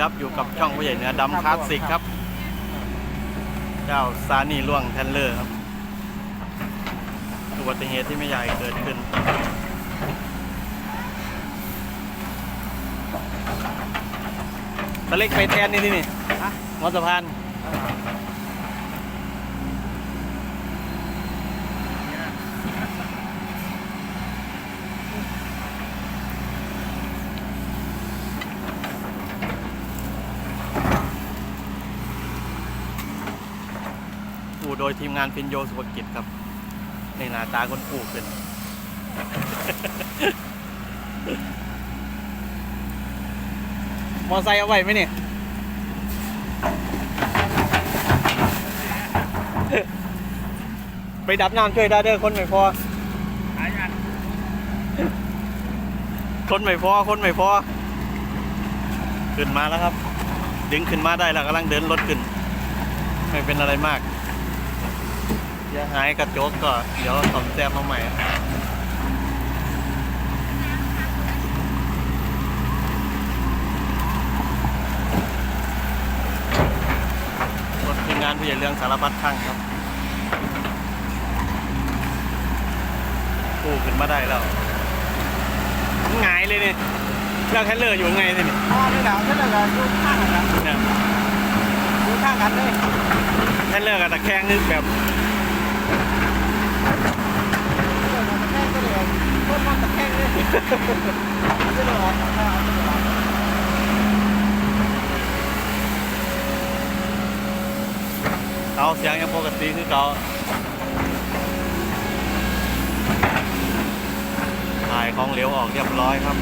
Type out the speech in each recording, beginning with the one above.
ครับอยู่กับช่องผู้ใหญ่เหนือดำคลาสสิกครับ เจ้าซานี่ล่วงแทนเลอร์ครับอุบัติเหตุที่ไม่ใหญ่เกิดขึ้นตะเล็กไปแทนนี่ที่นี่ฮะมอสะพานู่โดยทีมงานพินโยสุภกิจครับในหน้าตาคนปู่ขึ้น มอไซค์เอาไว้ไหมเนี่ยไปดับน้ำช่วยได้เด้อคนไม่พอหายอันคนไม่พอ คนไม่พอ ขึ้นมาแล้วครับ ดึงขึ้นมาได้แล้วกำลังเดินรถขึ้น ไม่เป็นอะไรมาก อย่าหายกระจกก็เดี๋ยวซ่อมแซมมาใหม่รถทีมงานผู้ใหญ่เรื่องสารพัดข้างครับกู้ขึ้นมาได้แล้วหงายเลยนี่เครื่องแคลเลอร์อยู่ไงสินี่อ๋อนี่แหละนี่แหละอยู่ข้างกันนะเนี่ยอยู่ข้างกันเลยแคลเลอร์กับตะแคงนี่แบบแค่ก็ เอาเสียงยังปกติคือเขาถ่ายของเหลวออกเรียบร้อยครับ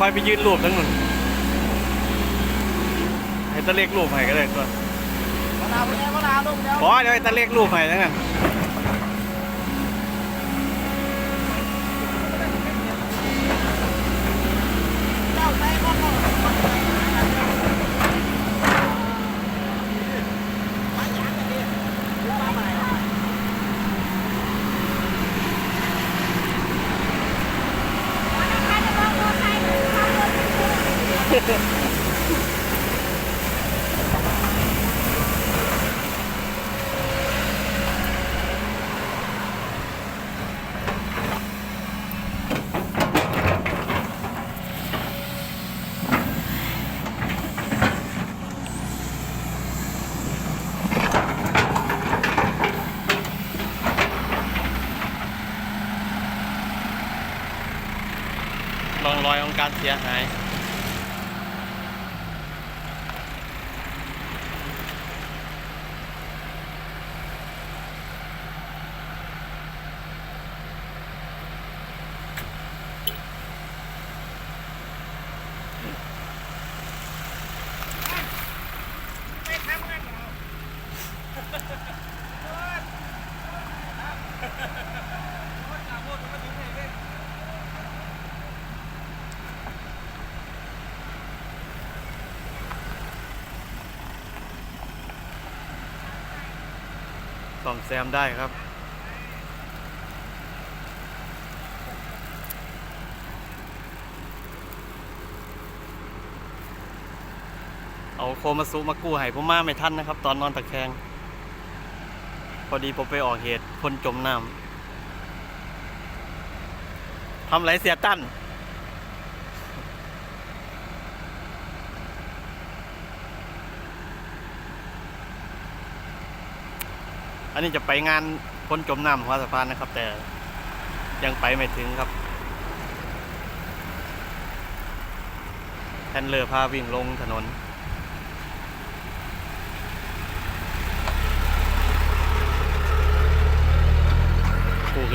นู่นนะค่อยไปยืนรูปทั้งนู่นให้ตะเล็กรูปให้ก็ได้ตัวมะนาวไปแล้วมะนาวลูกเดียวบอเดี๋ยวให้ตะเล็กรูปให้ทั้งนั้น เจ้าใจก็ก็มาหยางกันดิอยู่มาใหม่ รองรอยของการเสียหาย ไม่ทำกันหรอ ซ่อมแซมได้ครับ เอาโคมาซุมากู้ให้ผมมาไม่ทันนะครับ ตอนนอนตะแคง พอดีผมไปออกเหตุคนจมน้ำทำไรเสียตั้นอันนี้จะไปงานคนจมน้ำหัวสะพานนะครับ แต่ยังไปไม่ถึงครับแทนเลอพาวิ่งลงถนน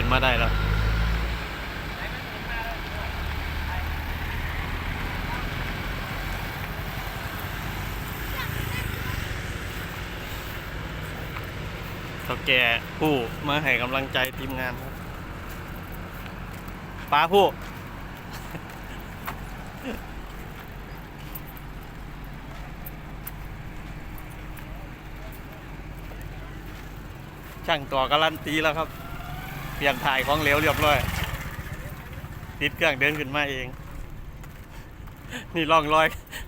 นมาได้แล้วสเขาแก่ผู้มาให้กำลังใจทีมงานครับป้าผู้ช่างต่อการันตีแล้วครับ เปลี่ยนถ่ายของเหลวเรียบร้อยติดเครื่องเดินขึ้นมาเอง นี่ล่องรอย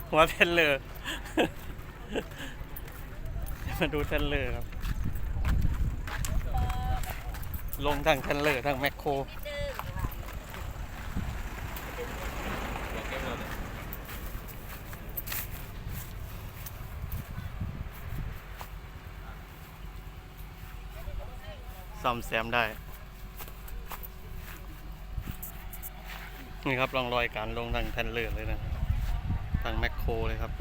หัวเทนเลอร์มาดูเทนเลอร์ครับ ลงทั้งเทนเลอร์ทั้งแมคโครซ่อมแซมได้ นี่ครับรองรอยการลงทางแทนเลอร์เลยนะทางแมคโครเลยครับ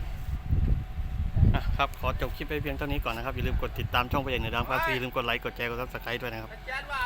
อะครับ ขอจบคลิปไปเพียงเท่านี้ก่อนนะครับ อย่าลืมกดติดตามช่องไปอย่างเหนือดำครับอย่าลืมกดไลค์ กดแชร์ กดซับสไครต์ด้วยนะครับ